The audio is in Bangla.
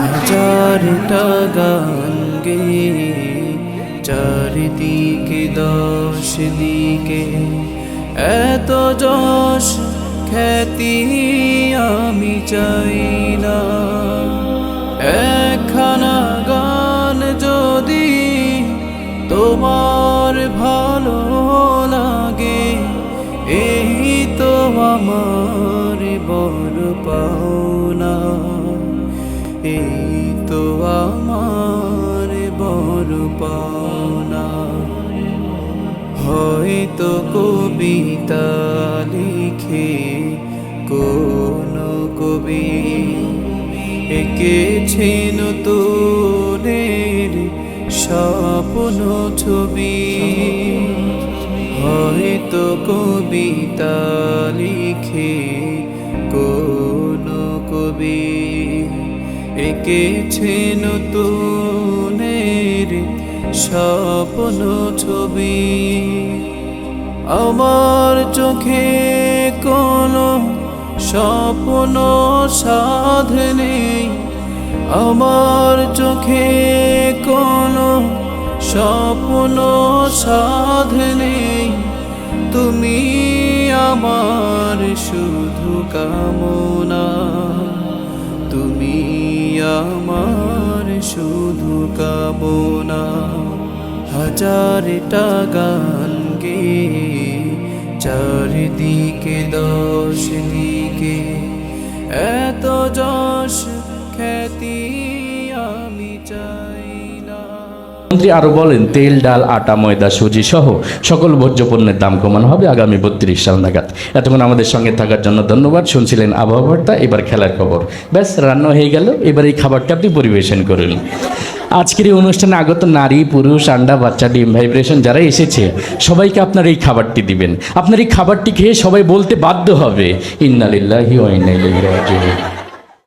হাজারটা গান গে চারিদিকে দশ দিকে। এত যশ খ্যাতি আমি চাই না। একখানা গান যদি তোমার ভালো লাগে, এই তো আমার বড় পাওনা। এই তো আমার বড় পাওনা। হয়তো কবিতা লিখে কোন কবি এঁকেছে নতুনের স্বপ্ন ছবি। হয়তো কবিতা লিখে এঁকেছে নতুনের স্বপ্ন ছবি। আমার চোখে কোনো স্বপ্ন সাধ নেই। আমার চোখে কোনো স্বপ্ন সাধ নেই। তুমি আমার শুধু কামনা। আমার শুধু কামনা হাজারটা গান গে চারিদিকে দশ দিকে এত যশ খ্যাতি আমি চাই। মন্ত্রী আরও বলেন, তেল, ডাল, আটা, ময়দা, সুজি সহ সকল ভোজ্য পণ্যের দাম কমানো হবে আগামী বত্রিশ সাল নাগাদ। এতক্ষণ আমাদের সঙ্গে থাকার জন্য ধন্যবাদ। শুনছিলেন আবহাওয়া বার্তা, এবার খেলার খবর। ব্যাস, রান্না হয়ে গেল। এবার এই খাবারটা আপনি পরিবেশন করুন। আজকের এই অনুষ্ঠানে আগত নারী, পুরুষ, আন্ডা, বাচ্চা, ডিম ভাইব্রেশন যারা এসেছে, সবাইকে আপনার এই খাবারটি দিবেন। আপনার এই খাবারটি খেয়ে সবাই বলতে বাধ্য হবে, ইন্নালিল্লাহি ওয়া ইন্না ইলাইহি রাজিউন।